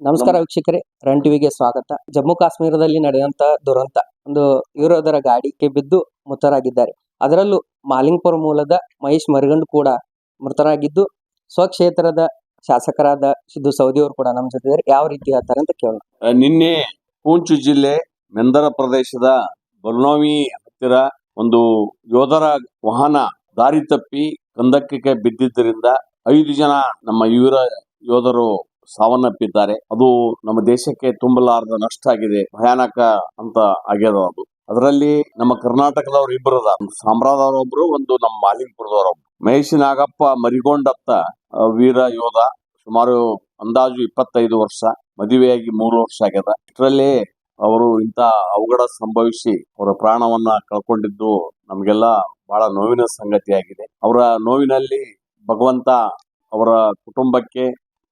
ನಮಸ್ಕಾರ ವೀಕ್ಷಕರೇ ರನ್ ಟಿವಿಗೆ ಸ್ವಾಗತ. ಜಮ್ಮು ಕಾಶ್ಮೀರದಲ್ಲಿ ನಡೆದಂತ ದುರಂತ ಒಂದು ಯೋಧರ ಗಾಡಿಗೆ ಬಿದ್ದು ಮೃತರಾಗಿದ್ದಾರೆ. ಅದರಲ್ಲೂ ಮಾಲಿಂಗ್ಪುರ ಮೂಲದ ಮಹೇಶ್ ಮರಿಗಂಡ್ ಕೂಡ ಮೃತರಾಗಿದ್ದು ಸ್ವಕ್ಷೇತ್ರದ ಶಾಸಕರಾದ ಸಿದ್ದು ಸೌದಿ ಅವರು ಕೂಡ ನಮ್ಮ ಜೊತೆ ಯಾವ ರೀತಿ ಹೇಳ್ತಾರೆ ಅಂತ ಕೇಳೋಣ. ನಿನ್ನೆ ಪೂಂಚು ಜಿಲ್ಲೆ ಮೆಂದರ ಪ್ರದೇಶದ ಬಲ್ನೋವಿ ಹತ್ತಿರ ಒಂದು ಯೋಧರ ವಾಹನ ದಾರಿ ತಪ್ಪಿ ಕಂದಕ್ಕೆ ಬಿದ್ದಿದ್ದರಿಂದ ಐದು ಜನ ನಮ್ಮ ವೀರ ಯೋಧರು ಸಾವನ್ನಪ್ಪಿದ್ದಾರೆ. ಅದು ನಮ್ಮ ದೇಶಕ್ಕೆ ತುಂಬಲಾರದ ನಷ್ಟ ಆಗಿದೆ, ಭಯಾನಕ ಅಂತ ಆಗ್ಯದ ಅದು. ಅದರಲ್ಲಿ ನಮ್ಮ ಕರ್ನಾಟಕದವ್ರು ಇಬ್ಬರು ಅದ ಸಾಮ್ರಾದವರೊಬ್ರು, ಒಂದು ನಮ್ಮ ಮಾಲಿಂಗ್ಪುರದವರೊಬ್ರು ಮಹೇಶ್ ನಾಗಪ್ಪ ಮರಿಗೊಂಡತ್ತ ವೀರ ಯೋಧ, ಸುಮಾರು ಅಂದಾಜು ಇಪ್ಪತ್ತೈದು ವರ್ಷ, ಮದುವೆಯಾಗಿ ಮೂರು ವರ್ಷ ಆಗ್ಯದ. ಇದರಲ್ಲಿ ಅವರು ಇಂತ ಅವಘಡ ಸಂಭವಿಸಿ ಅವರ ಪ್ರಾಣವನ್ನ ಕಳ್ಕೊಂಡಿದ್ದು ನಮಗೆಲ್ಲ ಬಹಳ ನೋವಿನ ಸಂಗತಿಯಾಗಿದೆ. ಅವರ ನೋವಿನಲ್ಲಿ ಭಗವಂತ ಅವರ ಕುಟುಂಬಕ್ಕೆ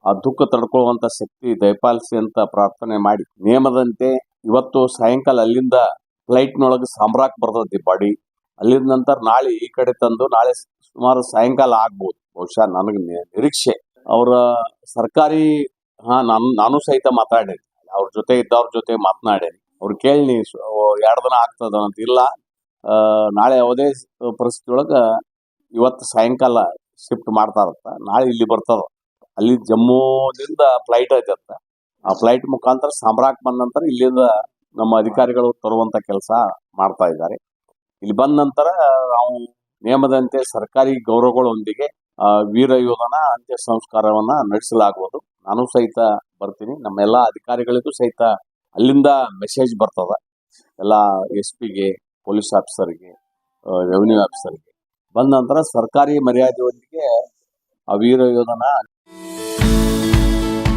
ಆ ದುಃಖ ತಡ್ಕೊಳ್ಳುವಂತ ಶಕ್ತಿ, ದಯಪಾಲಿಸಿ ಅಂತ ಪ್ರಾರ್ಥನೆ ಮಾಡಿ. ನಿಯಮದಂತೆ ಇವತ್ತು ಸಾಯಂಕಾಲ ಅಲ್ಲಿಂದ ಫ್ಲೈಟ್ನೊಳಗೆ ಸಾಂಬ್ರಾಕ್ ಬರ್ತೈತಿ ಬಾಡಿ. ಅಲ್ಲಿಂದ ನಂತರ ನಾಳೆ ಈ ಕಡೆ ತಂದು ನಾಳೆ ಸುಮಾರು ಸಾಯಂಕಾಲ ಆಗ್ಬೋದು. ಬಹುಶಃ ನನಗೆ ನಿರೀಕ್ಷೆ. ಅವರ ಸರ್ಕಾರಿ, ಹಾ, ನಾನು ನಾನು ಸಹಿತ ಮಾತಾಡೇನಿ. ಅವ್ರ ಜೊತೆ ಇದ್ದವ್ರ ಜೊತೆ ಮಾತನಾಡೇನಿ. ಅವ್ರು ಕೇಳಿ ಎರಡು ದಿನ ಆಗ್ತದ ಅಂತ. ಇಲ್ಲ ನಾಳೆ ಯಾವುದೇ ಪರಿಸ್ಥಿತಿ ಒಳಗ ಇವತ್ತು ಸಾಯಂಕಾಲ ಶಿಫ್ಟ್ ಮಾಡ್ತಾರತ್ತ ನಾಳೆ ಇಲ್ಲಿ ಬರ್ತದ. ಅಲ್ಲಿ ಜಮ್ಮುದಿಂದ ಫ್ಲೈಟ್ ಐತತ್ತ ಆ ಫ್ಲೈಟ್ ಮುಖಾಂತರ ಸಾಮ್ರಾಕ್ ಬಂದ ನಂತರ ಇಲ್ಲಿಂದ ನಮ್ಮ ಅಧಿಕಾರಿಗಳು ತರುವಂತ ಕೆಲಸ ಮಾಡ್ತಾ ಇದ್ದಾರೆ. ಇಲ್ಲಿ ಬಂದ ನಂತರ ನಾವು ನಿಯಮದಂತೆ ಸರ್ಕಾರಿ ಗೌರವಗಳೊಂದಿಗೆ ವೀರ ಯೋಧನ ಅಂತ್ಯ ಸಂಸ್ಕಾರವನ್ನ ನಡೆಸಲಾಗುವುದು. ನಾನು ಸಹಿತ ಬರ್ತೀನಿ. ನಮ್ಮೆಲ್ಲ ಅಧಿಕಾರಿಗಳಿಗೂ ಸಹಿತ ಅಲ್ಲಿಂದ ಮೆಸೇಜ್ ಬರ್ತದ. ಎಲ್ಲ ಎಸ್ ಪಿಗೆ ಪೊಲೀಸ್ ಆಫೀಸರ್ಗೆ ರೆವಿನ್ಯೂ ಆಫೀಸರ್ಗೆ ಬಂದ ನಂತರ ಸರ್ಕಾರಿ ಮರ್ಯಾದೆಯೊಂದಿಗೆ ಆ ವೀರ ಯೋಧನ